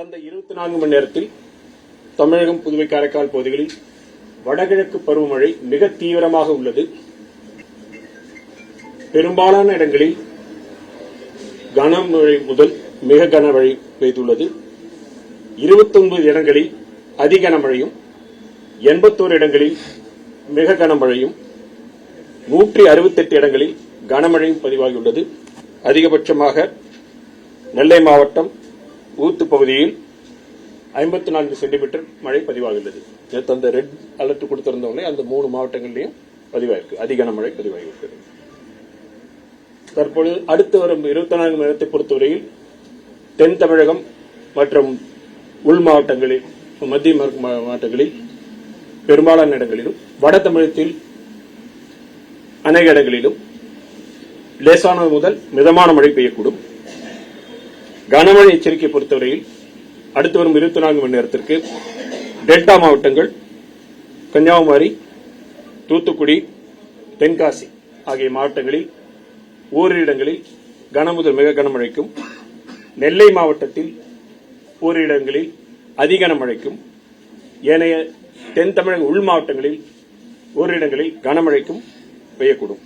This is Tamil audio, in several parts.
கடந்த இருபத்தி நான்கு மணி நேரத்தில் தமிழகம் புதுவை காரைக்கால் பகுதிகளில் வடகிழக்கு பருவமழை மிக தீவிரமாக உள்ளது. பெரும்பாலான இடங்களில் கனமழை முதல் மிக கனமழை பெய்துள்ளது. 29 இடங்களில் அதிகனமழையும் எண்பத்தோரு இடங்களில் மிக கனமழையும் நூற்றி அறுபத்தெட்டு இடங்களில் கனமழையும் பதிவாகியுள்ளது. அதிகபட்சமாக நெல்லை மாவட்டம் ஊத்து பகுதியில் ஐம்பத்தி நான்கு சென்டிமீட்டர் மழை பதிவாகின்றது. நேற்று அந்த ரெட் அலர்ட் கொடுத்திருந்தவங்களே அந்த மூணு மாவட்டங்களிலையும் பதிவாயிருக்கு. அதிக மழை பதிவாகியிருக்கிறது தற்பொழுது அடுத்து வரும் இருபத்தி நான்கு மணி நேரத்தை பொறுத்தவரையில் தென் தமிழகம் மற்றும் உள் மாவட்டங்களில் மத்திய மா- மாவட்டங்களில் பெரும்பாலான இடங்களிலும் வட தமிழகத்தில் அநேக இடங்களிலும் லேசான முதல் மிதமான மழை பெய்யக்கூடும். கனமழை எச்சரிக்கை பொறுத்தவரையில் அடுத்து வரும் இருபத்தி நான்கு மணி நேரத்திற்கு டெல்டா மாவட்டங்கள் கன்னியாகுமரி தூத்துக்குடி தென்காசி ஆகிய மாவட்டங்களில் ஓரிரு இடங்களில் கனமுதல் மிக கனமழைக்கும் நெல்லை மாவட்டத்தில் ஓரிரு இடங்களில் அதிக கனமழைக்கும் ஏனைய தென் தமிழக உள் மாவட்டங்களில் ஓரிரு இடங்களில் கனமழைக்கும் பெய்யக்கூடும்.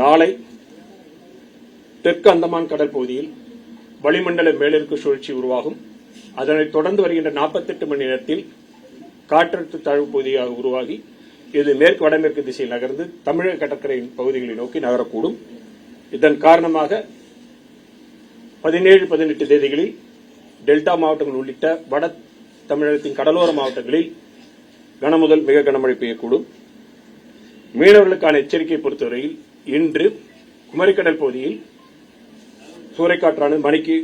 நாளை தெற்கு அந்தமான் கடல் பகுதியில் வளிமண்டல மேலிருக்கு சுழற்சி உருவாகும். அதனைத் தொடர்ந்து வருகின்ற 48 மணி நேரத்தில் காற்றழுத்த தாழ்வு பகுதியாக உருவாகி இது மேற்கு வடமேற்கு திசையில் நகர்ந்து தமிழக கடற்கரையின் பகுதிகளை நோக்கி நகரக்கூடும். இதன் காரணமாக பதினேழு பதினெட்டு தேதிகளில் டெல்டா மாவட்டங்கள் உள்ளிட்ட வட தமிழகத்தின் கடலோர மாவட்டங்களில் கனமுதல் மிக கனமழை பெய்யக்கூடும். மீனவர்களுக்கான எச்சரிக்கை பொறுத்தவரையில் இன்று குமரிக்கடல் பகுதியில் சூறைக்காற்றானது மணிக்கு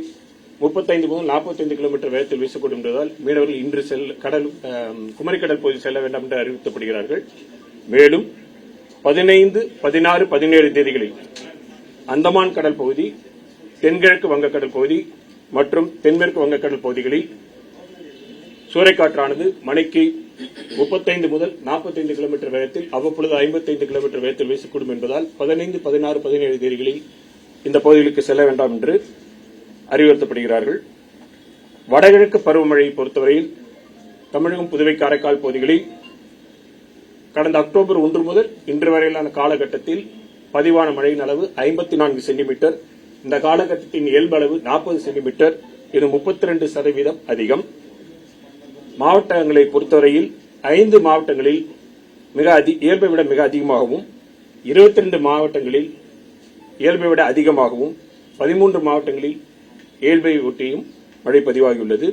முப்பத்தைந்து முதல் நாற்பத்தைந்து கிலோமீட்டர் வேகத்தில் வீசக்கூடும் என்பதால் மீனவர்கள் இன்று செல்ல கடல் குமரிக்கடல் பகுதி செல்ல வேண்டாம் என்று அறிவிக்கப்படுகிறார்கள் மேலும் பதினைந்து பதினாறு பதினேழு தேதிகளில் அந்தமான் கடல் பகுதி தென்கிழக்கு வங்கக்கடல் பகுதி மற்றும் தென்மேற்கு வங்கக்கடல் பகுதிகளில் சூறைக்காற்றானது மணிக்கு முப்பத்தைந்து முதல் நாற்பத்தைந்து கிலோமீட்டர் வேகத்தில் அவ்வப்பொழுது ஐம்பத்தைந்து கிலோமீட்டர் வேகத்தில் வீசக்கூடும் என்பதால் பதினைந்து பதினாறு பதினேழு தேதிகளில் இந்த பகுதிகளுக்கு செல்ல வேண்டாம் என்று அறிவுறுத்தப்படுகிறார்கள். வடகிழக்கு பருவமழையை பொறுத்தவரையில் தமிழகம் புதுவை காரைக்கால் பகுதிகளில் கடந்த அக்டோபர் ஒன்று முதல் இன்று வரையிலான காலகட்டத்தில் பதிவான மழையின் அளவு ஐம்பத்தி நான்கு சென்டிமீட்டர் இந்த காலகட்டத்தின் இயல்பு அளவு நாற்பது சென்டிமீட்டர் இது முப்பத்தி ரெண்டு சதவீதம் அதிகம். மாவட்டங்களை பொறுத்தவரையில் ஐந்து மாவட்டங்களில் மிக அதி இயல்பை விட மிக அதிகமாகவும் இருபத்தி ரெண்டு மாவட்டங்களில் இயல்பை விட அதிகமாகவும் பதிமூன்று மாவட்டங்களில் இயல்பை ஒட்டியும் மழை பதிவாகியுள்ளது.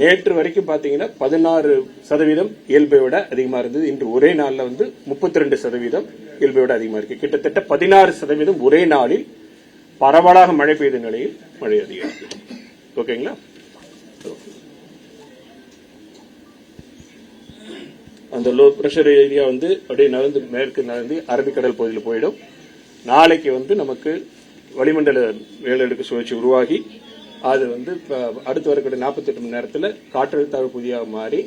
நேற்று வரைக்கும் பார்த்தீங்கன்னா பதினாறு சதவீதம் இயல்பை விட அதிகமாக இருந்தது. இன்று ஒரே நாளில் வந்து முப்பத்தி ரெண்டு சதவீதம் இயல்பை விட அதிகமாக இருக்கு. கிட்டத்தட்ட பதினாறு சதவீதம் ஒரே நாளில் பரவலாக மழை பெய்த நிலையில் மழை அதிகம் ஓகேங்களா? அந்த லோ ப்ரெஷர் ஏரியா வந்து அப்படியே நகர்ந்து மேற்கு நகர்ந்து அரபிக்கடல் பகுதியில் போயிடும். நாளைக்கு வந்து நமக்கு வளிமண்டல மேலடுக்கு சுழற்சி உருவாகி அது வந்து அடுத்து வரக்கூடிய 48 மணி நேரத்தில் காற்றழுத்த புதியாக மாறி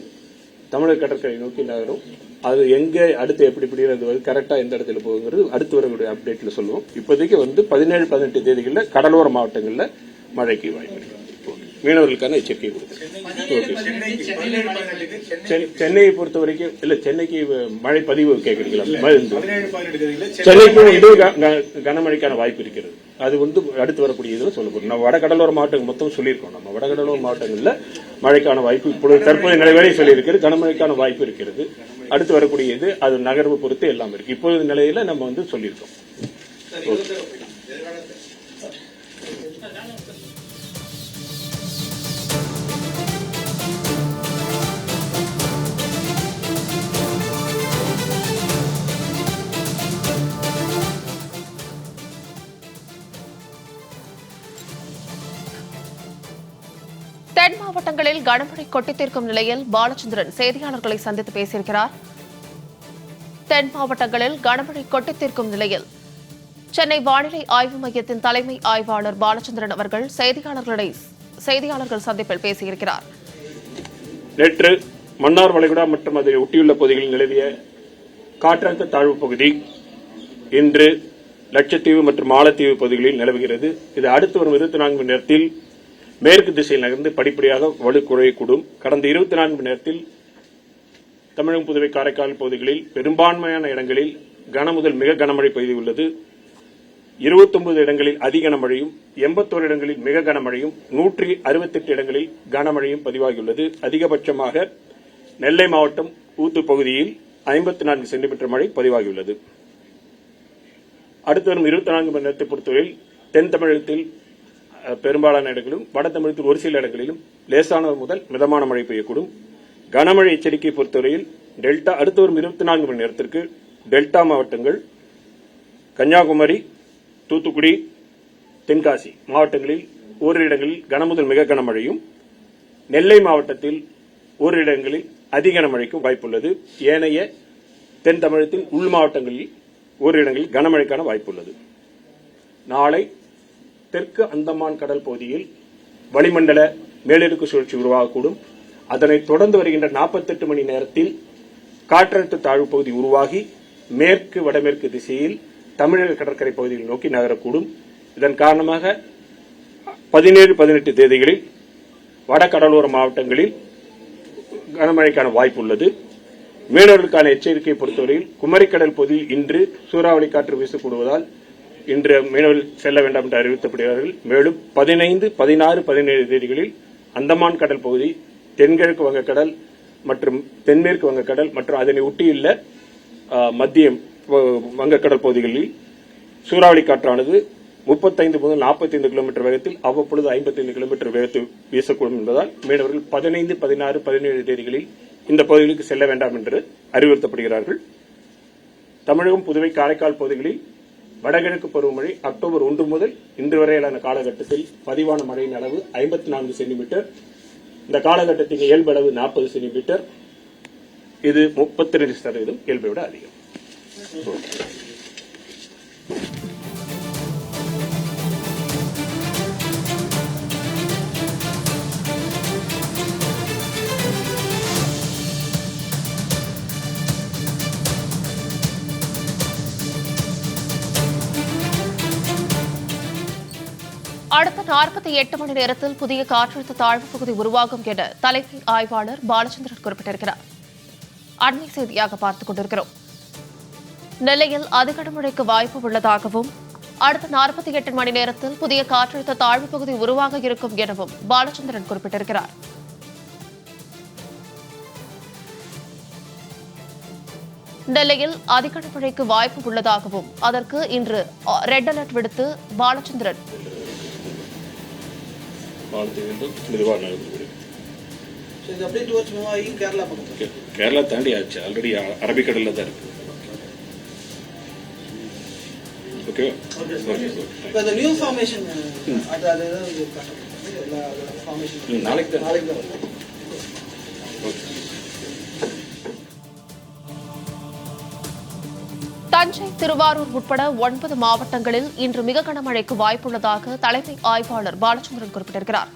தமிழக கடற்கரை நோக்கி நகரும். அது எங்கே அடுத்து எப்படி பிடிக்கிறது வந்து கரெக்டாக எந்த இடத்துல போகுங்கிறது அடுத்து வரக்கூடிய அப்டேட்டில் சொல்லுவோம். இப்போதைக்கு வந்து பதினேழு பதினெட்டு தேதிகளில் கடலோர மாவட்டங்களில் மழைக்கு வாய்ப்பு மீனவர்களுக்கான எச்சரிக்கை கொடுக்குறேன். சென்னையை பொறுத்த வரைக்கும் இல்ல சென்னைக்கு மழை பதிவு கேக்குறீங்களா? மருந்து சென்னைக்கும் க- கனமழைக்கான வாய்ப்பு இருக்கிறது. அது வந்து அடுத்து வரக்கூடிய இதுல சொல்ல நம்ம வடகடலோர மாவட்டங்கள் மொத்தம் சொல்லியிருக்கோம். நம்ம வடகடலோர மாவட்டங்கள்ல மழைக்கான வாய்ப்பு இப்பொழுது தற்போது நிலைவரை சொல்லியிருக்கிறது. கனமழைக்கான வாய்ப்பு இருக்கிறது. அடுத்து வரக்கூடிய இது அது நகர்வு பொறுத்து எல்லாம் இருக்கு. இப்போது நிலையில நம்ம வந்து சொல்லியிருக்கோம். தென் மாவட்டங்களில் கனமழை கொட்டித்தீர்க்கும் நிலையில் பாலச்சந்திரன் செய்தியாளர்களை சந்தித்து பேசியிருக்கிறார். தென் மாவட்டங்களில் கனமழை கொட்டித்தீர்க்கும் நிலையில் சென்னை வானிலை ஆய்வு மையத்தின் தலைமை ஆய்வாளர் பாலச்சந்திரன் அவர்கள் செய்தியாளர்களை செய்தியாளர்கள் சந்திப்பில் பேசியிருக்கிறார். நேற்று மன்னார் வளைகுடா மற்றும் அதை ஒட்டியுள்ள பகுதிகளில் நிலவிய காற்றழுத்த தாழ்வு பகுதி இன்று லட்சத்தீவு மற்றும் மாலத்தீவு பகுதிகளில் நிலவுகிறது. இது அடுத்து வரும் இருபத்தி நான்கு மணி நேரத்தில் மேற்கு திசையில் நகர்ந்து படிப்படியாக வலு குறையக்கூடும் கடந்த இருபத்தி நான்கு நேரத்தில் தமிழகம் புதுவை காரைக்கால் பகுதிகளில் பெரும்பான்மையான இடங்களில் கனமுதல் மிக கனமழை பெய்துள்ளது. இருபத்தொன்பது இடங்களில் அதி கனமழையும் எண்பத்தோரு இடங்களில் மிக கனமழையும் நூற்றி அறுபத்தெட்டு இடங்களில் கனமழையும் பதிவாகியுள்ளது. அதிகபட்சமாக நெல்லை மாவட்டம் ஊத்து பகுதியில் ஐம்பத்தி நான்கு சென்டிமீட்டர் மழை பதிவாகியுள்ளது. அடுத்து வரும் இருபத்தி நான்கு மணி நேரத்தை பொறுத்தவரையில் தென் தமிழகத்தில் பெரும்பாலான இடங்களிலும் வட தமிழகத்தில் ஒரு சில இடங்களிலும் லேசான முதல் மிதமான மழை பெய்யக்கூடும். கனமழை எச்சரிக்கையை பொறுத்தவரையில் டெல்டா அடுத்த வரும் இருபத்தி நான்கு மணி நேரத்திற்கு டெல்டா மாவட்டங்கள் கன்னியாகுமரி தூத்துக்குடி தென்காசி மாவட்டங்களில் ஓரிரு இடங்களில் கனமுதல் மிக கனமழையும் நெல்லை மாவட்டத்தில் ஓரிரு இடங்களில் அதிக கனமழைக்கும் வாய்ப்புள்ளது ஏனைய தென் தமிழகத்தின் உள் மாவட்டங்களில் ஓரிரு இடங்களில் கனமழைக்கான வாய்ப்புள்ளது நாளை தெற்கு அந்தமான் கடல் பகுதியில் வளிமண்டல மேலடுக்கு சுழற்சி உருவாகக்கூடும். அதனைத் தொடர்ந்து வருகின்ற 48 மணி நேரத்தில் காற்றழுத்த தாழ்வு பகுதி உருவாகி மேற்கு வடமேற்கு திசையில் தமிழக கடற்கரை பகுதியில் நோக்கி நகரக்கூடும். இதன் காரணமாக பதினேழு பதினெட்டு தேதிகளில் வட கடலோர மாவட்டங்களில் கனமழைக்கான வாய்ப்பு உள்ளது மீனவர்களுக்கான எச்சரிக்கையை பொறுத்தவரையில் குமரிக்கடல் பகுதியில் இன்று சூறாவளி காற்று வீசக்கூடுவதால் இன்று மீனவர்கள் செல்ல வேண்டாம் என்று அறிவித்தப்படுகிறார்கள் மேலும் பதினைந்து பதினாறு பதினேழு தேதிகளில் அந்தமான் கடல் பகுதி தென்கிழக்கு வங்கக்கடல் மற்றும் தென்மேற்கு வங்கக்கடல் மற்றும் அதனை ஒட்டியுள்ள மத்திய வ- வங்கக்கடல் பகுதிகளில் சூறாவளி காற்றானது முப்பத்தைந்து முதல் 45 கிலோமீட்டர் வேகத்தில் அவ்வப்பொழுது 55 கிலோமீட்டர் வேகத்தில் வீசக்கூடும் என்பதால் மீனவர்கள் பதினைந்து பதினாறு பதினேழு தேதிகளில் இந்த பகுதிகளுக்கு செல்ல வேண்டாம் என்று அறிவுறுத்தப்படுகிறார்கள். தமிழகம் புதுவை காரைக்கால் பகுதிகளில் வடகிழக்கு பருவமழை அக்டோபர் ஒன்று முதல் இன்று வரையிலான காலகட்டத்தில் பதிவான மழையின் அளவு ஐம்பத்தி நான்கு சென்டிமீட்டர். இந்த காலகட்டத்தின் இயல்பு அளவு நாற்பது சென்டிமீட்டர். இது முப்பத்தி ரெண்டு சதவீதம் இயல்பை விட அதிகம். நாற்பத்தி எட்டு மணி நேரத்தில் புதிய காற்றழுத்த தாழ்வு பகுதி உருவாகும் என தலைமை ஆய்வாளர் பாலச்சந்திரன் குறிப்பிட்டிருக்கிறார். அண்மை செய்தியாக பார்த்துக் கொண்டிருக்கிறோம். நெல்லையில் அதிக மழைக்கு வாய்ப்பு உள்ளதாகவும் அடுத்த நாற்பத்தி எட்டு மணி நேரத்தில் புதிய காற்றழுத்த தாழ்வு பகுதி உருவாக இருக்கும் எனவும் பாலச்சந்திரன் குறிப்பிட்டிருக்கிறார். நெல்லையில் அதிக மழைக்கு வாய்ப்பு உள்ளதாகவும் அதற்கு இன்று ரெட் அலர்ட் விடுத்து பாலச்சந்திரன் வாழ்த்து வேண்டும் மெதுவாக நகர்ந்து கேரளா தாண்டி ஆச்சு. ஆல்ரெடி அரபிக்கடல்ல தான் இருக்கு. ஓகே? நாளைக்கு தான். நாளைக்கு தான் தஞ்சை திருவாரூர் உட்பட ஒன்பது மாவட்டங்களில் இன்று மிக கனமழைக்கு வாய்ப்புள்ளதாக தலைமை ஆய்வாளர் பாலச்சந்திரன் குறிப்பிட்டிருக்கிறார்.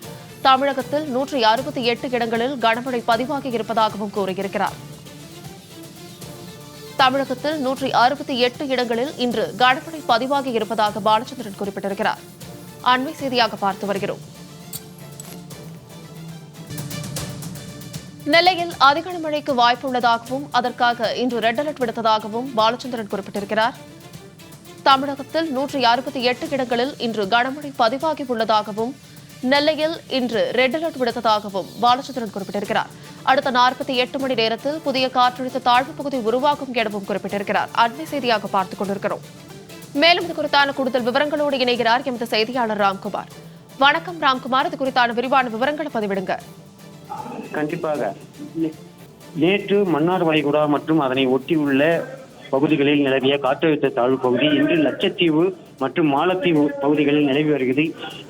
தமிழகத்தில் நூற்றி அறுபத்தி எட்டு இடங்களில் கனமழை பதிவாகி இருப்பதாகவும் கூறியிருக்கிறார். தமிழகத்தில் நூற்றி அறுபத்தி எட்டு இடங்களில் இன்று கனமழை பதிவாகி இருப்பதாக பாலச்சந்திரன் குறிப்பிட்டிருக்கிறார். அண்மை செய்தியாக பார்த்து வருகிறோம். நெல்லையில் அதிக மழைக்கு வாய்ப்புள்ளதாகவும் அதற்காக இன்று ரெட் அலர்ட் விடுத்ததாகவும் பாலச்சந்திரன் குறிப்பிட்டிருக்கிறார். தமிழகத்தில் நூற்றி அறுபத்தி எட்டு இடங்களில் இன்று கனமழை பதிவாகி உள்ளதாகவும் நெல்லையில் இன்று ரெட் அலர்ட் விடுத்ததாகவும் பாலச்சந்திரன் குறிப்பிட்டிருக்கிறார். அடுத்த நாற்பத்தி எட்டு மணி நேரத்தில் புதிய காற்றழுத்த தாழ்வு பகுதி உருவாகும் எனவும் குறிப்பிட்டிருக்கிறார். அண்மை செய்தியாக பார்த்துக் கொண்டிருக்கிறோம். மேலும் இது குறித்தான கூடுதல் விவரங்களோடு இணைகிறார் எமது செய்தியாளர் ராம்குமார். வணக்கம் ராம்குமார். இது குறித்தான விரிவான விவரங்களை பதிவிடுங்க. கண்டிப்பாக. நேற்று மன்னார் வளைகுடா மற்றும் அதனை ஒட்டியுள்ள பகுதிகளில் நிலவிய காற்றழுத்த தாழ்வு பகுதி இன்று லட்சத்தீவு மற்றும் மாலத்தீவு பகுதிகளில் நிலவி வருகிறது.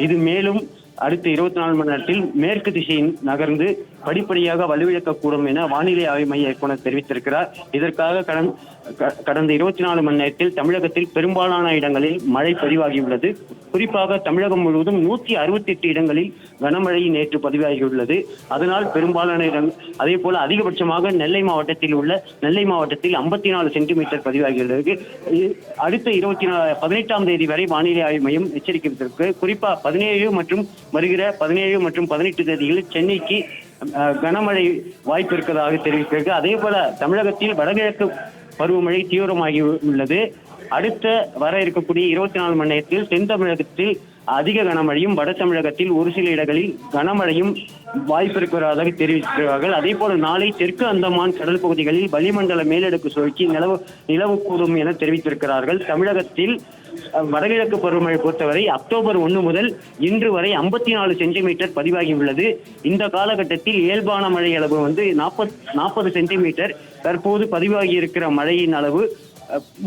இது மேலும் அடுத்த இருபத்தி நாலு மணி நேரத்தில் மேற்கு திசையில் நகர்ந்து படிப்படியாக வலுவிழக்கக்கூடும் என வானிலை ஆய்வு மைய இயக்குனர் தெரிவித்திருக்கிறார். இதற்காக கடந்த க- கடந்த இருபத்தி நாலு மணி நேரத்தில் தமிழகத்தில் பெரும்பாலான இடங்களில் மழை பதிவாகியுள்ளது. குறிப்பாக தமிழகம் முழுவதும் நூற்றி அறுபத்தி எட்டு இடங்களில் கனமழை நேற்று பதிவாகியுள்ளது. அதனால் பெரும்பாலான இடம் அதே போல அதிகபட்சமாக நெல்லை மாவட்டத்தில் உள்ள நெல்லை மாவட்டத்தில் ஐம்பத்தி நாலு சென்டிமீட்டர் பதிவாகியுள்ளது. அடுத்த இருபத்தி நாலு பதினெட்டாம் தேதி வரை வானிலை ஆய்வு மையம் எச்சரிக்கை குறிப்பாக பதினேழு மற்றும் வருகிற பதினேழு மற்றும் பதினெட்டு தேதியில் சென்னைக்கு கனமழை வாய்ப்பு இருப்பதாக தெரிவித்திருக்கு. அதே போல தமிழகத்தில் வடகிழக்கு பருவமழை தீவிரமாகி உள்ளது. அடுத்த வர இருக்கக்கூடிய இருபத்தி நாலு மணி நேரத்தில் தென் தமிழகத்தில் அதிக கனமழையும் வட தமிழகத்தில் ஒரு சில இடங்களில் கனமழையும் வாய்ப்பு இருக்கிறதாக தெரிவிக்கிறார்கள் அதே போல நாளை தெற்கு அந்தமான் கடல் பகுதிகளில் வளிமண்டல மேலடுக்கு சுழற்சி நிலவு நிலவக்கூடும் என தெரிவித்திருக்கிறார்கள். தமிழகத்தில் வடகிழக்கு பருவமழை பொறுத்தவரை அக்டோபர் ஒன்று முதல் இன்று வரை ஐம்பத்தி நாலு சென்டிமீட்டர் பதிவாகியுள்ளது. இந்த காலகட்டத்தில் இயல்பான மழை அளவு வந்து நாற்பத் நாற்பது சென்டிமீட்டர். தற்போது பதிவாகி இருக்கிற மழையின் அளவு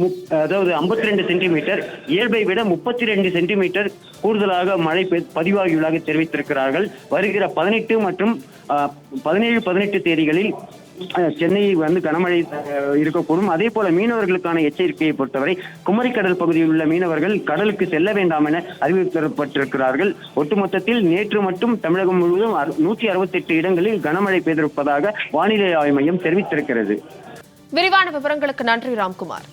முப்- அதாவது 52 ரெண்டு சென்டிமீட்டர். இயல்பை விட முப்பத்தி ரெண்டு சென்டிமீட்டர் கூடுதலாக மழை பெ- பதிவாகியுள்ளதாக தெரிவித்திருக்கிறார்கள். வருகிற பதினெட்டு மற்றும் பதினேழு பதினெட்டு தேதிகளில் சென்னை வந்து கனமழை இருக்கக்கூடும். அதே போல மீனவர்களுக்கான எச்சரிக்கையை பொறுத்தவரை குமரிக்கடல் பகுதியில் உள்ள மீனவர்கள் கடலுக்கு செல்ல வேண்டாம் என அறிவிக்கப்பட்டிருக்கிறார்கள் ஒட்டுமொத்தத்தில் நேற்று மட்டும் தமிழகம் முழுவதும் நூற்றி அறுபத்தி எட்டு இடங்களில் கனமழை பெய்திருப்பதாக வானிலை ஆய்வு மையம் தெரிவித்திருக்கிறது. விரிவான விவரங்களுக்கு நன்றி ராம்குமார்.